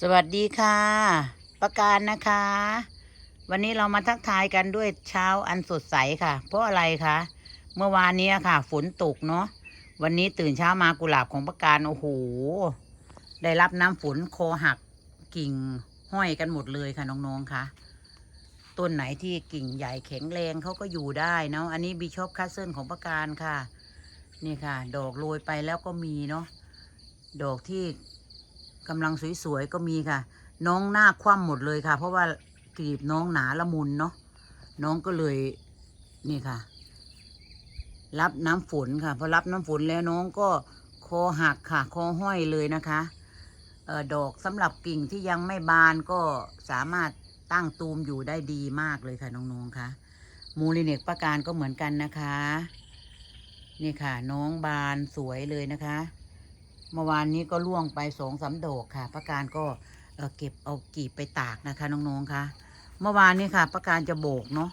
สวัสดีค่ะ ประการนะคะ วันนี้เรามาทักทายกันด้วยเช้าอันสดใสค่ะ เพราะอะไรคะเมื่อวานนี้ค่ะ ฝนตกเนาะวันนี้ตื่นเช้ามากุหลาบของประการโอ้โหได้รับน้ำฝนคอหักกิ่งห้อยกันหมดเลยค่ะน้องๆค่ะต้นไหนที่กิ่งใหญ่แข็งแรงเขาก็อยู่ได้เนาะอันนี้บิชอปคาสเซิลของประการค่ะ นี่ค่ะ ดอกโรยไปแล้วก็มีเนาะดอกที่ กำลังสวยๆก็มีค่ะ น้องหน้าคว่ำหมดเลยค่ะ เพราะว่ากรีบน้องหนาละมุนเนาะน้องก็เลยนี่ค่ะ รับน้ำฝนค่ะพอรับน้ำฝนแล้วน้องก็คอหักค่ะคอห้อยเลยนะคะออดอกสำหรับกิ่งที่ยังไม่บานก็สามารถตั้งตูมอยู่ได้ดีมากเลยค่ะน้องๆค่ะมูลิเนกประการก็เหมือนกันนะคะ นี่ค่ะ น้องบานสวยเลยนะคะ เมื่อวานนี้ก็ล่วงไปสองสาดอกค่ะประการก็เเก็บเอากีบไปตากนะคะน้องๆค่ะเมื่อวานนี้ค่ะประการจะโบกเนาะ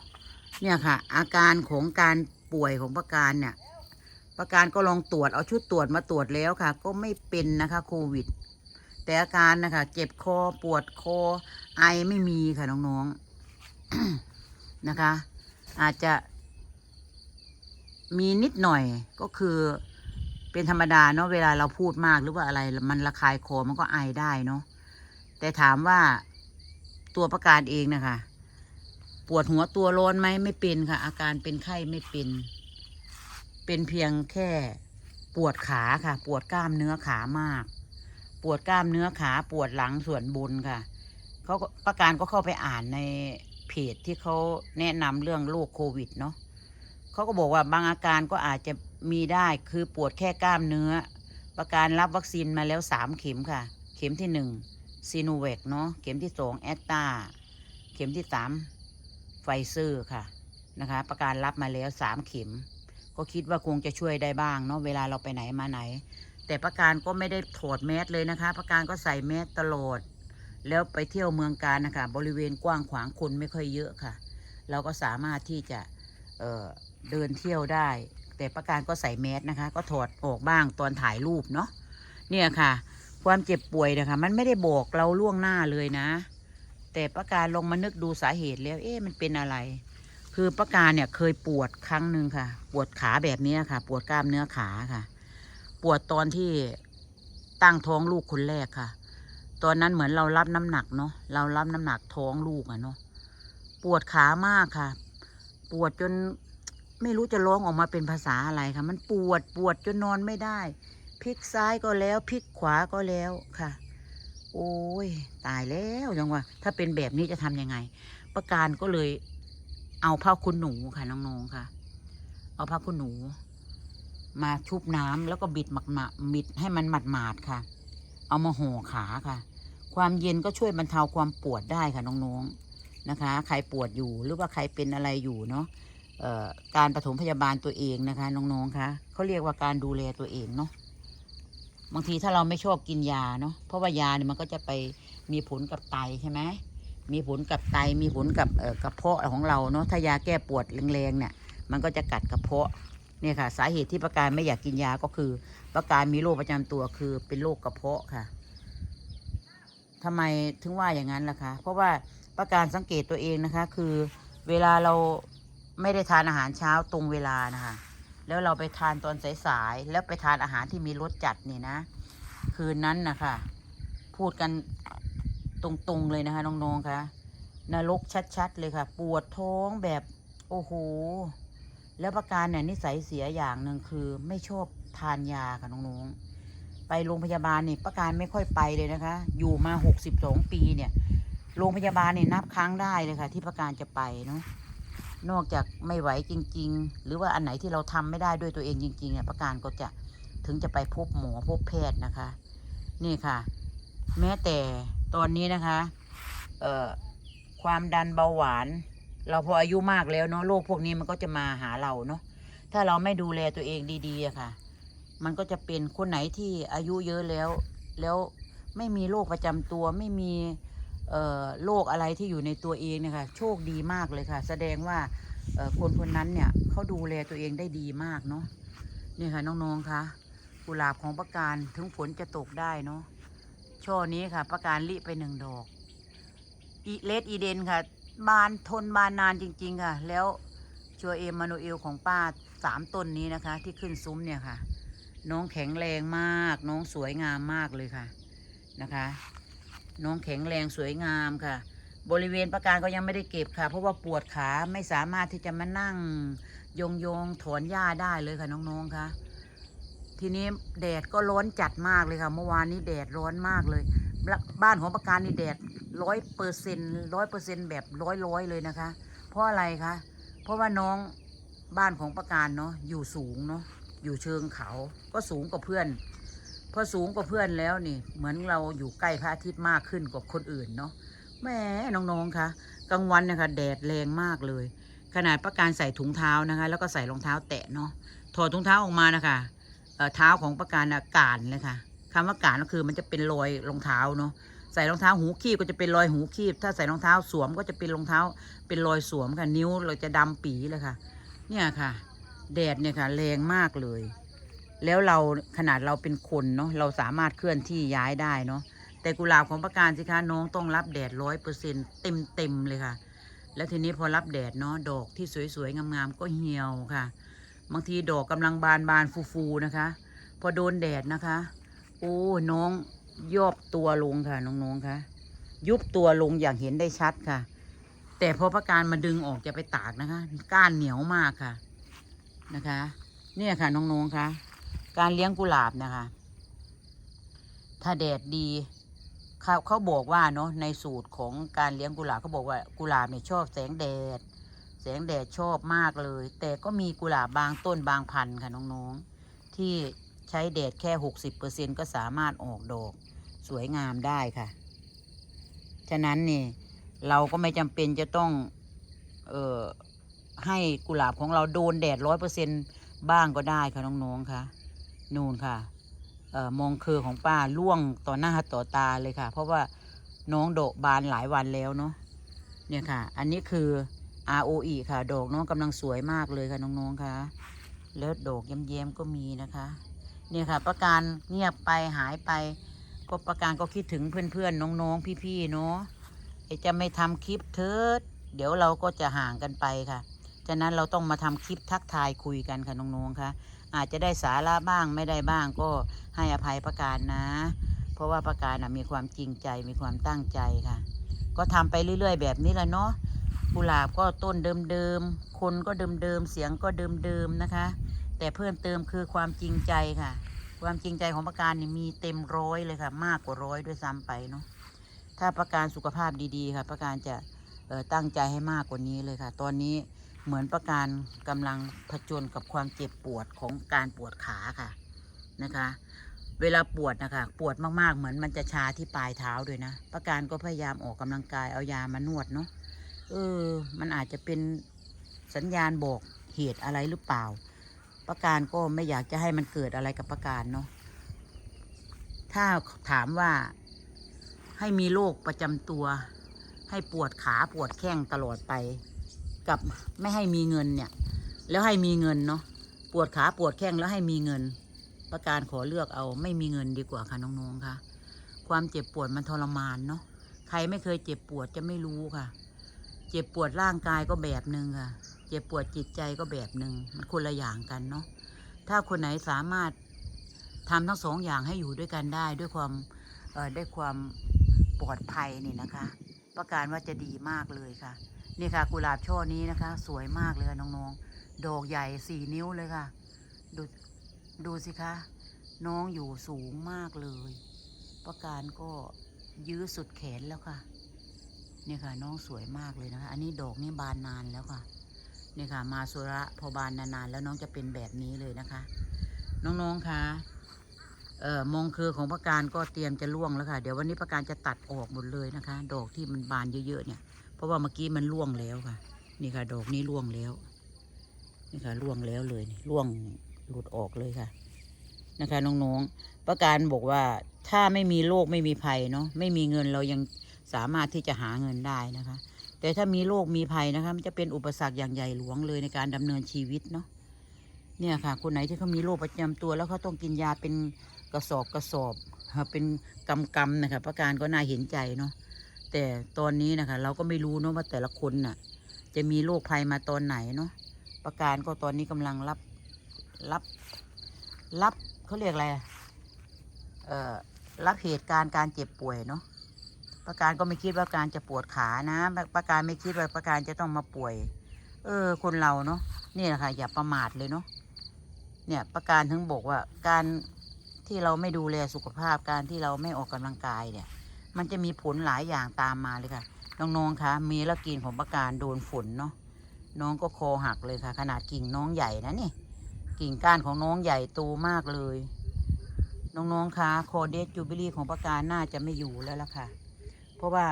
เนี่ยค่ะ อาการของการป่วยของประการเนี่ยประการก็ลองตรวจเอาชุดตรวจมาตรวจแล้วค่ะ ก็ไม่เป็นนะคะโควิด แต่อาการนะคะเจ็บคอปวดคอไอไม่มีค่ะน้องๆนะคะ อาจจะมีนิดหน่อยก็คือ เป็นธรรมดาเนาะเวลาเราพูดมากหรือว่าอะไร มันระคายคอมันก็ไอได้เนาะแต่ถามว่าตัวประการเองนะคะ ปวดหัวตัวร้อนไหมไม่เป็นค่ะ อาการเป็นไข้ไม่เป็น เป็นเพียงแค่ปวดขาค่ะ ปวดกล้ามเนื้อขามาก ปวดกล้ามเนื้อขาปวดหลังส่วนบนค่ะเขาประการก็เข้าไปอ่านในเพจที่เขาแนะนำเรื่องโรคโควิดเนาะเขาก็บอกว่าบางอาการก็อาจจะ มีได้คือปวดแค่กล้ามเนื้อ ประการรับวัคซีนมาแล้วสามเข็มค่ะ เข็มที่หนึ่งซีโนแวคเนาะเข็มที่สองแอตตาเข็มที่สามไฟเซอร์ค่ะนะคะ ประการรับมาแล้วสามเข็ม ก็คิดว่าคงจะช่วยได้บ้างเนาะเวลาเราไปไหนมาไหน แต่ประการก็ไม่ได้ถอดแมสเลยนะคะ ประการก็ใส่แมสตลอดแล้วไปเที่ยวเมืองการนะคะ บริเวณกว้างขวางคนไม่ค่อยเยอะค่ะ เราก็สามารถที่จะเเดินเที่ยวได้ แต่ประการก็ใส่แมสนะคะ ก็ถอดออกบ้างตอนถ่ายรูปเนาะเนี่ยค่ะ ความเจ็บป่วยนะคะ มันไม่ได้บอกเราล่วงหน้าเลยนะ แต่ประการลงมานึกดูสาเหตุแล้ว เอ๊ะมันเป็นอะไร คือประการเนี่ยเคยปวดครั้งหนึ่งค่ะ ปวดขาแบบนี้ค่ะ ปวดกล้ามเนื้อขาค่ะ ปวดตอนที่ตั้งท้องลูกคนแรกค่ะ ตอนนั้นเหมือนเรารับน้ำหนักเนาะเรารับน้ำหนักท้องลูกอะเนาะปวดขามากค่ะ ปวดจน ไม่รู้จะร้องออกมาเป็นภาษาอะไรค่ะ มันปวดปวดจนนอนไม่ได้พลิกซ้ายก็แล้วพลิกขวาก็แล้วค่ะ โอ้ย ตายแล้วจังว่าถ้าเป็นแบบนี้จะทำยังไง ประการก็เลย เอาผ้าคุณหนูค่ะน้องๆค่ะ เอาผ้าคุณหนู มาชุบน้ำแล้วก็บิดหมักหมาบิดให้มันหมาดหมาดๆค่ะ เอามาห่อขาค่ะ ความเย็นก็ช่วยบรรเทาความปวดได้ค่ะน้องๆนะคะ ใครปวดอยู่หรือว่าใครเป็นอะไรอยู่เนาะ การปฐมพยาบาลตัวเองนะคะ น้องๆคะเขาเรียกว่าการดูแลตัวเองเนาะบางทีถ้าเราไม่ชอบกินยาเนาะเพราะว่ายาเนี่ยมันก็จะไปมีผลกับไตใช่ไหมมีผลกับไตมีผลกับกระเพาะของเราเนาะถ้ายาแก้ปวดแรงๆเนี่ย มันก็จะกัดกระเพาะเนี่ยค่ะ สาเหตุที่ประการไม่อยากกินยาก็คือ ประการมีโรคประจำตัวคือเป็นโรคกระเพาะค่ะทำไมถึงว่าอย่างนั้นล่ะคะ เพราะว่าประการสังเกตตัวเองนะคะ คือเวลาเรา ไม่ได้ทานอาหารเช้าตรงเวลานะคะ แล้วเราไปทานตอนสายๆแล้วไปทานอาหารที่มีรสจัดนี่นะ คืนนั้นนะคะพูดกันตรงๆเลยนะคะน้องๆคะนรกชัดๆเลยค่ะ ปวดท้องแบบโอ้โหแล้วประการเนี่ยนิสัยเสียอย่างหนึ่งคือ ไม่ชอบทานยาค่ะน้องๆไปโรงพยาบาลนี่ประการไม่ค่อยไปเลยนะคะ อยู่มาหกสิบสองปีเนี่ยโรงพยาบาลเนี่ยนับครั้งได้เลยค่ะ ที่ประการจะไปเนาะ นอกจากไม่ไหวจริง ๆ หรือว่าอันไหนที่เราทำไม่ได้ด้วยตัวเองจริงๆอะประการก็จะถึงจะไปพบหมอพบแพทย์นะคะ นี่ค่ะ แม้แต่ตอนนี้นะคะ เอ่อความดันเบาหวาน เราพออายุมากแล้วเนาะโรคพวกนี้มันก็จะมาหาเราเนาะถ้าเราไม่ดูแลตัวเองดีๆอะค่ะ มันก็จะเป็นคนไหนที่อายุเยอะแล้ว แล้วไม่มีโรคประจำตัวไม่มี โรคอะไรที่อยู่ในตัวเองเนี่ยค่ะโชคดีมากเลยค่ะ แสดงว่าคนคนนั้นเนี่ยเขาดูแลตัวเองได้ดีมากเนาะนี่ค่ะน้องๆคะกุหลาบของประการถึงฝนจะตกได้เนาะช่อนี้ค่ะ ประการลิไปหนึ่งดอกอีเลดอีเดนค่ะ บานทนบานนานจริง ๆ ค่ะ แล้วชัวเอมมานูเอลของป้าสามต้นนี้นะคะ ที่ขึ้นซุ้มเนี่ยค่ะ น้องแข็งแรงมาก น้องสวยงามมากเลยค่ะนะคะ น้องแข็งแรงสวยงามค่ะ บริเวณประการก็ยังไม่ได้เก็บค่ะ เพราะว่าปวดขาไม่สามารถที่จะมานั่งโยงโยงถอนหญ้าได้เลยค่ะน้องๆค่ะ ทีนี้แดดก็ร้อนจัดมากเลยค่ะเมื่อวานนี้แดดร้อนมากเลยบบ้านของประการนี่แดดร้อยเปอร์เซ็นร้อยเปอร์เซ็นแบบร้อยร้อยเลยนะคะ เพราะอะไรคะเพราะว่าน้องบ้านของประการเนาะอยู่สูงเนาะอยู่เชิงเขาก็สูงกว่าเพื่อน พอสูงกว่าเพื่อนแล้วนี่ เหมือนเราอยู่ใกล้พระอาทิตย์มากขึ้นกว่าคนอื่นเนาะแม่น้องๆคะกลางวันนะคะแดดแรงมากเลย ขนาดประการใส่ถุงเท้านะคะ แล้วก็ใส่รองเท้าแตะเนาะถอดถุงเท้าออกมานะคะเอ่อเท้าของประการนะก่านเลยค่ะคำว่ากานก็คือมันจะเป็นรอยรองเท้าเนาะใส่รองเท้าหูคีบก็จะเป็นรอยหูคีบ ถ้าใส่รองเท้าสวมก็จะเป็นรองเท้า เป็นรอยสวมค่ะนิ้วเราจะดำปีเลยค่ะ เนี่ยค่ะ แดดเนี่ยค่ะแรงมากเลย แล้วเราขนาดเราเป็นคนเนาะเราสามารถเคลื่อนที่ย้ายได้เนาะแต่กุหลาบของประการสิคะน้องต้องรับแดดร้อยเปอร์เซ็นเต็มเต็มเลยค่ะ แล้วทีนี้พอรับแดดเนาะดอกที่สวยๆงามๆก็เหี่ยวค่ะ บางทีดอกกำลังบานบานๆฟูๆนะคะ พอโดนแดดนะคะ โอ้น้องยอบตัวลงค่ะน้องๆคะยุบตัวลงอย่างเห็นได้ชัดค่ะ แต่พอประการมาดึงออกจะไปตากนะคะ ก้านเหนียวมากค่ะนะคะ เนี่ยค่ะน้องๆคะ การเลี้ยงกุหลาบนะคะ ถ้าแดดดีเขาเขาบอกว่าเนาะในสูตรของการเลี้ยงกุหลาบเขาบอกว่ากุหลาบเนี่ยชอบแสงแดด แสงแดดชอบมากเลย แต่ก็มีกุหลาบบางต้นบางพันธุ์ค่ะน้องๆ ที่ใช้แดดแค่หกสิบเปอร์เซ็นก็สามารถออกดอกสวยงามได้ค่ะ ฉะนั้นนี่เราก็ไม่จำเป็นจะต้อง เอ่อให้กุหลาบของเราโดนแดดร้อยเปอร์เซ็นบ้างก็ได้ค่ะน้องๆค่ะ นู่นค่ะออมองคือของป้าล่วงต่อหน้าต่อตาเลยค่ะ เพราะว่าน้องโดกบานหลายวันแล้วเนาะเนี่ยค่ะ อันนี้คือ ROE ค่ะ ดอกน้องกำลังสวยมากเลยค่ะน้องๆค่ะ แล้วดอกเย้มๆก็มีนะคะ เนี่ยค่ะ ประการเงียบไปหายไป ก็ประการก็คิดถึงเพื่อนๆน้องๆพี่ๆเนาะเอ๊ะจะไม่ทำคลิปเถิดเดี๋ยวเราก็จะห่างกันไปค่ะ ฉะนั้นเราต้องมาทำคลิปทักทายคุยกันค่ะน้องๆค่ะ อาจจะได้สาระบ้างไม่ได้บ้างก็ให้อภัยประการนะ เพราะว่าประการนะมีความจริงใจมีความตั้งใจค่ะ ก็ทำไปเรื่อย ๆ แบบนี้แหละเนาะกุหลาบก็ต้นเดิมๆคนก็เดิมๆเสียงก็เดิมๆนะคะ แต่เพิ่มเติมคือความจริงใจค่ะ ความจริงใจของประการนี่มีเต็มร้อยเลยค่ะ มากกว่าร้อยด้วยซ้ำไปเนาะถ้าประการสุขภาพดีๆค่ะ ประการจะตั้งใจให้มากกว่านี้เลยค่ะ ตอนนี้ เหมือนประการกำลังผจญกับความเจ็บปวดของการปวดขาค่ะนะคะ เวลาปวดนะคะปวดมากๆ เหมือนมันจะชาที่ปลายเท้าด้วยนะ ประการก็พยายามออกกำลังกายเอายามานวดเนาะเออ มันอาจจะเป็นสัญญาณบอกเหตุอะไรหรือเปล่า ประการก็ไม่อยากจะให้มันเกิดอะไรกับประการเนาะถ้าถามว่าให้มีโรคประจำตัว ให้ปวดขาปวดแข้งตลอดไป กับไม่ให้มีเงินเนี่ย แล้วให้มีเงินเนาะปวดขาปวดแข้งแล้วให้มีเงิน ประการขอเลือกเอาไม่มีเงินดีกว่าค่ะน้องๆค่ะ ความเจ็บปวดมันทรมานเนาะใครไม่เคยเจ็บปวดจะไม่รู้ค่ะ เจ็บปวดร่างกายก็แบบหนึ่งค่ะ เจ็บปวดจิตใจก็แบบหนึ่งมันคนละอย่างกันเนาะถ้าคนไหนสามารถทำทั้งสองอย่างให้อยู่ด้วยกันได้ด้วยความเอ่อด้วยความปลอดภัยนี่นะคะ ประการว่าจะดีมากเลยค่ะ นี่ค่ะกุหลาบช่อนี้นะคะ สวยมากเลยค่ะน้องๆ ดอกใหญ่สี่นิ้วเลยค่ะ ดูดูสิคะ น้องอยู่สูงมากเลย ประการก็ยื้อสุดแขนแล้วค่ะ นี่ค่ะน้องสวยมากเลยนะคะ อันนี้ดอกนี่บานนานแล้วค่ะ นี่ค่ะ มาสุระพอบานนานๆแล้วน้องจะเป็นแบบนี้เลยนะคะ น้องๆคะเอ่อมงคือของประการก็เตรียมจะล่วงแล้วค่ะ เดี๋ยววันนี้ประการจะตัดออกหมดเลยนะคะ ดอกที่มันบานเยอะๆเนี่ย ราะว่าเมื่อกี้มันล่วงแล้วค่ะ นี่ค่ะ ดอกนี้ล่วงแล้ว นี่ค่ะล่วงแล้วเลยนี่ล่วงหลุดออกเลยค่ะ นะคะน้องๆ ประการบอกว่าถ้าไม่มีโรคไม่มีภัยเนาะไม่มีเงินเรายังสามารถที่จะหาเงินได้นะคะ แต่ถ้ามีโรคมีภัยนะคะมันจะเป็นอุปสรรคอย่างใหญ่หลวงเลยในการดำเนินชีวิตเนาะเนี่ยค่ะ คนไหนที่เขามีโรคประจำตัว แล้วเขาต้องกินยาเป็นกระสอบกระสอบเป็นกำกำนะคะประการก็น่าเห็นใจเนาะ แต่ตอนนี้นะคะ เราก็ไม่รู้เนาะว่าแต่ละคนน่ะ จะมีโรคภัยมาตอนไหนเนาะประการก็ตอนนี้กำลังรับรับรับเขาเรียกอะไรเอ่อรับเหตุการณ์การเจ็บป่วยเนาะประการก็ไม่คิดว่าการจะปวดขานะ ประการไม่คิดว่าประการจะต้องมาป่วย เออ คนเราเนาะนี่แหละค่ะ อย่าประมาทเลยเนาะเนี่ยประการถึงบอกว่าการที่เราไม่ดูแลสุขภาพการที่เราไม่ออกกำลังกายเนี่ย มันจะมีผลหลายอย่างตามมาเลยค่ะ น้องๆคะมีละกินของประการโดนฝนเนาะน้องก็คอหักเลยค่ะ ขนาดกิ่งน้องใหญ่นะนี่ กิ่งก้านของน้องใหญ่โตมากเลย น้องๆคะคอเดสจูเบิลี่ของประการน่าจะไม่อยู่แล้วล่ะค่ะ เพราะว่า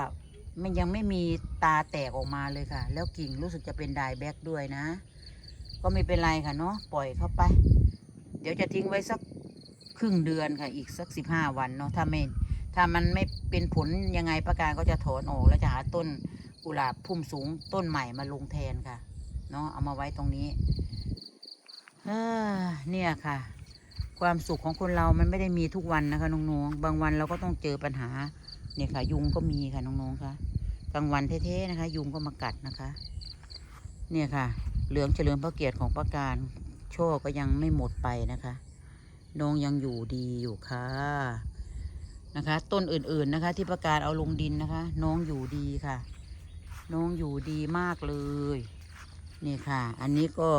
มันยังไม่มีตาแตกออกมาเลยค่ะ แล้วกิ่งรู้สึกจะเป็นไดายแบ็กด้วยนะ ก็ไม่เป็นไรค่ะเนาะปล่อยเข้าไป เดี๋ยวจะทิ้งไว้สักครึ่งเดือนค่ะ อีกสักสิบห้าวันเนาะถ้าไม่ ถ้ามันไม่เป็นผลยังไงประการก็จะถอนออกแล้วจะหาต้นกุหลาบพุ่มสูงต้นใหม่มาลงแทนค่ะ เนาะเอามาไว้ตรงนี้เนี่ยค่ะ ความสุขของคนเรามันไม่ได้มีทุกวันนะคะน้องๆ บางวันเราก็ต้องเจอปัญหา เนี่ยค่ะ ยุงก็มีค่ะน้องๆค่ะกลางวันเท่ๆนะคะ ยุงก็มากัดนะคะ เนี่ยค่ะ เหลืองเฉลิมพระเกียรติของประการโชคก็ยังไม่หมดไปนะคะน้องยังอยู่ดีอยู่ค่ะ นะคะ ต้นอื่นๆนะคะ ที่ประการเอาลงดินนะคะ น้องอยู่ดีค่ะ น้องอยู่ดีมากเลย นี่ค่ะ อันนี้ก็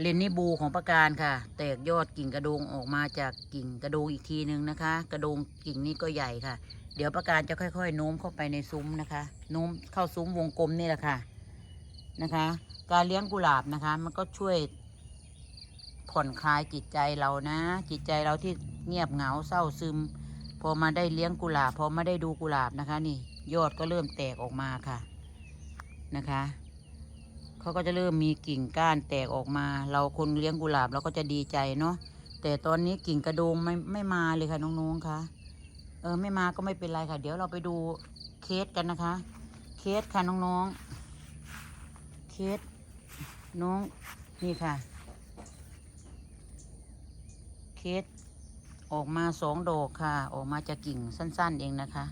เลนนี่บูของประการค่ะ แตกยอดกิ่งกระโดงออกมาจากกิ่งกระโดงอีกทีนึงนะคะ กระโดงกิ่งนี้ก็ใหญ่ค่ะ เดี๋ยวประการจะค่อยๆโน้มเข้าไปในซุ้มนะคะ โน้มเข้าซุ้มวงกลมนี่แหละค่ะนะคะ การเลี้ยงกุหลาบนะคะ มันก็ช่วยผ่อนคลายจิตใจเรานะ จิตใจเราที่เงียบเหงาเศร้าซึม พอมาได้เลี้ยงกุหลาบพอมาได้ดูกุหลาบนะคะ นี่ยอดก็เริ่มแตกออกมาค่ะนะคะเขาก็จะเริ่มมีกิ่งก้านแตกออกมา เราคนเลี้ยงกุหลาบเราก็จะดีใจเนาะแต่ตอนนี้กิ่งกระโดงไม่ไม่มาเลยค่ะน้องๆคะเออไม่มาก็ไม่เป็นไรค่ะ เดี๋ยวเราไปดูเคสกันนะคะ เคสค่ะน้องๆ เคสน้องนี่ค่ะ เคสออกมาสองดอกค่ะ ออกมาจากกิ่งสั้น ๆ เองนะคะ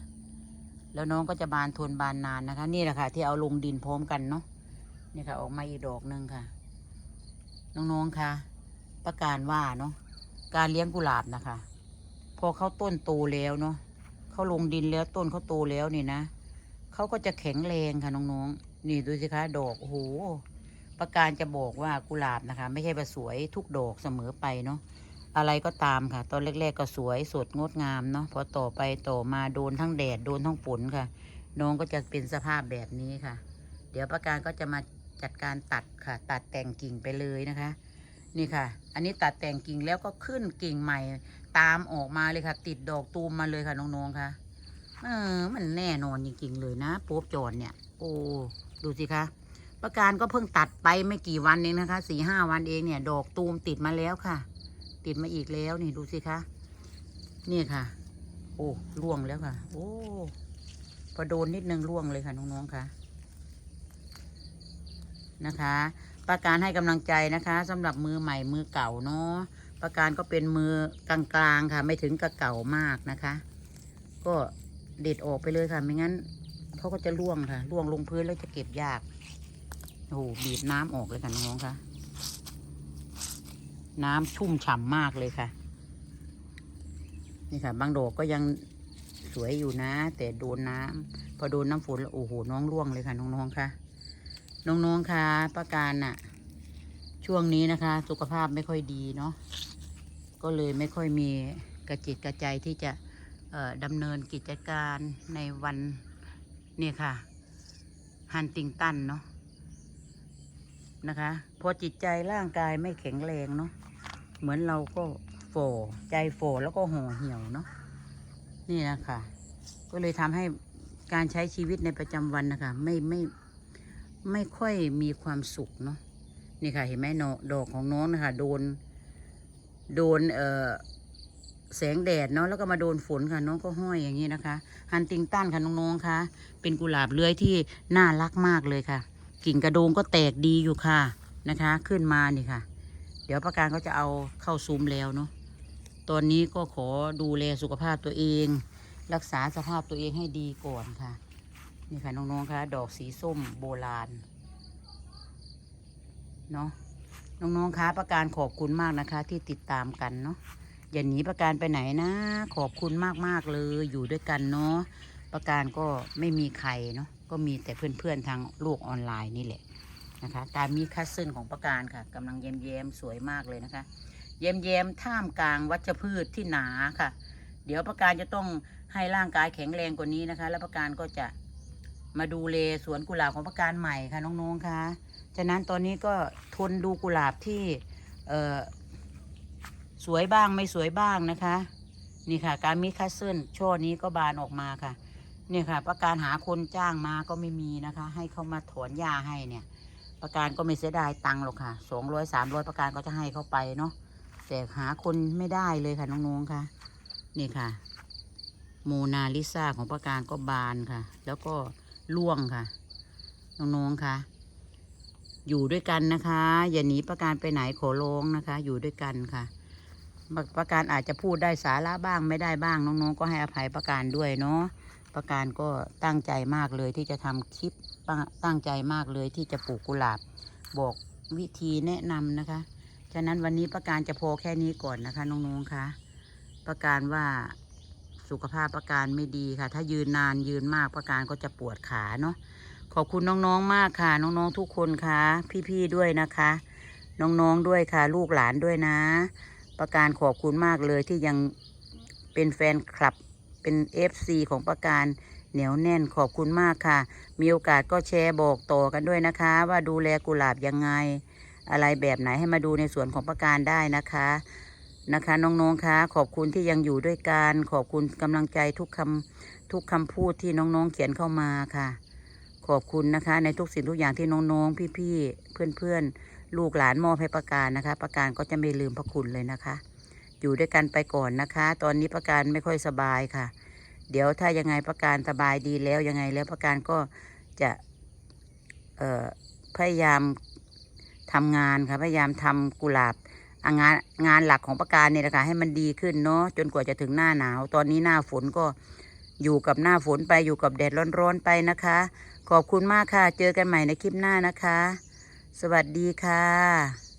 แล้วน้องก็จะบานทนบานนานนะคะ นี่แหละค่ะ ที่เอาลงดินพร้อมกันเนาะนี่ค่ะ ออกมาอีกดอกหนึ่งค่ะ น้องๆค่ะ ประการว่าเนาะการเลี้ยงกุหลาบนะคะ พอเขาต้นโตแล้วเนาะเขาลงดินแล้วต้นเขาโตแล้วนี่นะ เขาก็จะแข็งแรงค่ะน้องๆ นี่ดูสิคะดอกโอ้โหประการจะบอกว่ากุหลาบนะคะ ไม่ใช่ว่าสวยทุกดอกเสมอไปเนาะอะไรก็ตามค่ะ ตอนแรกๆก็สวยสดงดงามเนาะพอต่อไปต่อมาโดนทั้งแดดโดนทั้งฝนค่ะ น้องก็จะเป็นสภาพแบบนี้ค่ะ เดี๋ยวประการก็จะมาจัดการตัดค่ะ ตัดแต่งกิ่งไปเลยนะคะ นี่ค่ะ อันนี้ตัดแต่งกิ่งแล้วก็ขึ้นกิ่งใหม่ ตามออกมาเลยค่ะ ติดดอกตูมมาเลยค่ะน้องๆค่ะ เออ มันแน่นอนจริงๆเลยนะโป๊บจอนเนี่ย โอ้ ดูสิคะ ประการก็เพิ่งตัดไปไม่กี่วันเองนะคะ สี่ห้าวันเองเนี่ย ดอกตูมติดมาแล้วค่ะ ติดมาอีกแล้วนี่ดูสิคะ นี่ค่ะ โอ้ร่วงแล้วค่ะ โอ้ พอโดนนิดนึงร่วงเลยค่ะน้องๆค่ะ นะคะ ประการให้กำลังใจนะคะสำหรับมือใหม่มือเก่าเนาะ ประการก็เป็นมือกลางๆค่ะ ไม่ถึงกับเก่ามากนะคะ ก็ เด็ดออกไปเลยค่ะ ไม่งั้นเขาก็จะร่วงค่ะ ร่วงลงพื้นแล้วจะเก็บยาก โอ้โหบีบน้ำออกเลยค่ะน้องค่ะ น้ำชุ่มฉ่ำมากเลยค่ะ นี่ค่ะ บางดอกก็ยังสวยอยู่นะ แต่โดนน้ำพอโดนน้ำฝนแล้วโอ้โหน้องร่วงเลยค่ะ น้องๆค่ะ น้องๆค่ะ ประการน่ะ ช่วงนี้นะคะ สุขภาพไม่ค่อยดีเนาะก็เลยไม่ค่อยมีกระจิตกระใจที่จะ ดำเนินกิจการในวันเนี่ยค่ะฮันติงตันเนาะนะคะ พอจิตใจร่างกายไม่แข็งแรงเนาะเหมือนเราก็โฝใจโฝแล้วก็ห่อเหี่ยวเนาะนี่นะคะก็เลยทำให้การใช้ชีวิตในประจำวันนะคะ ไม่ไม่ไม่ค่อยมีความสุขเนาะนี่ค่ะ เห็นไหมเนาะดอกของน้องนะคะ โดน โดนเอ่อ แสงแดดเนาะแล้วก็มาโดนฝนค่ะ น้องก็ห้อยอย่างนี้นะคะฮันติงตันค่ะน้องๆค่ะ เป็นกุหลาบเลื้อยที่น่ารักมากเลยค่ะ กิ่งกระโดงก็แตกดีอยู่ค่ะนะคะ ขึ้นมานี่ค่ะ เดี๋ยวประการก็จะเอาเข้าซุ้มแล้วเนาะตอนนี้ก็ขอดูแลสุขภาพตัวเอง รักษาสภาพตัวเองให้ดีก่อนค่ะ นี่ค่ะน้องๆค่ะ ดอกสีส้มโบราณเนาะน้องๆคะประการขอบคุณมากนะคะที่ติดตามกันเนาะ อย่าหนีประการไปไหนนะ ขอบคุณมากๆเลยอยู่ด้วยกันเนาะประการก็ไม่มีใครเนาะก็มีแต่เพื่อนๆทางโลกออนไลน์นี่แหละนะคะการมีคัสเซิลของประการค่ะกำลังเย้มเย้มๆสวยมากเลยนะคะเย้มเย้มๆท่ามกลางวัชพืชที่หนาค่ะ เดี๋ยวประการจะต้องให้ร่างกายแข็งแรงกว่านี้นะคะ แล้วประการก็จะมาดูเลสวนกุหลาบของประการใหม่ค่ะน้องๆค่ะฉะนั้นตอนนี้ก็ทนดูกุหลาบที่ สวยบ้างไม่สวยบ้างนะคะ นี่ค่ะ การมิคัสเซิลช่อนี้ก็บานออกมาค่ะ เนี่ยค่ะ ประการหาคนจ้างมาก็ไม่มีนะคะ ให้เขามาถอนหญ้าให้เนี่ย ประการก็ไม่เสียดายตังค์หรอกค่ะสองร้อยสามร้อยประการก็จะให้เขาไปเนาะแต่หาคนไม่ได้เลยค่ะน้องๆค่ะ นี่ค่ะโมนาลิซาของประการก็บานค่ะ แล้วก็ร่วงค่ะ น้องๆค่ะ อยู่ด้วยกันนะคะ อย่าหนีประการไปไหนขอร้องนะคะ อยู่ด้วยกันค่ะ ประการอาจจะพูดได้สาระบ้างไม่ได้บ้างน้องๆ ก็ให้อภัยประการด้วยเนาะประการก็ตั้งใจมากเลยที่จะทำคลิปตั้งใจมากเลยที่จะปลูกกุหลาบ บอกวิธีแนะนำนะคะ ฉะนั้นวันนี้ประการจะพอแค่นี้ก่อนนะคะน้องๆค่ะประการว่าสุขภาพประการไม่ดีค่ะ ถ้ายืนนานยืนมากประการก็จะปวดขาเนาะขอบคุณน้องๆมากค่ะ น้องๆทุกคนค่ะ พี่ๆด้วยนะคะ น้องๆด้วยค่ะ ลูกหลานด้วยนะ ประการขอบคุณมากเลยที่ยังเป็นแฟนคลับเป็นเอฟซีของประการเหนียวแน่นขอบคุณมากค่ะ มีโอกาสก็แชร์บอกต่อกันด้วยนะคะ ว่าดูแลกุหลาบยังไง อะไรแบบไหนให้มาดูในสวนของประการได้นะคะนะคะน้องๆคะขอบคุณที่ยังอยู่ด้วยกันขอบคุณกำลังใจทุกคำทุกคำพูดที่น้องๆเขียนเข้ามาค่ะ ขอบคุณนะคะ ในทุกสิ่งทุกอย่างที่น้องๆ พี่ๆเพื่อนๆ ลูกหลานมอบให้ประการนะคะประการก็จะไม่ลืมพระคุณเลยนะคะ อยู่ด้วยกันไปก่อนนะคะ ตอนนี้ประการไม่ค่อยสบายค่ะ เดี๋ยวถ้ายังไงประการสบายดีแล้วยังไงแล้วประการก็จะพยายามทำงานค่ะพยายามทำกุหลาบงานงานหลักของประการเนี่ยนะคะให้มันดีขึ้นเนาะจนกว่าจะถึงหน้าหนาว ตอนนี้หน้าฝนก็อยู่กับหน้าฝนไปอยู่กับแดดร้อนๆไปนะคะ ขอบคุณมากค่ะ เจอกันใหม่ในคลิปหน้านะคะ สวัสดีค่ะ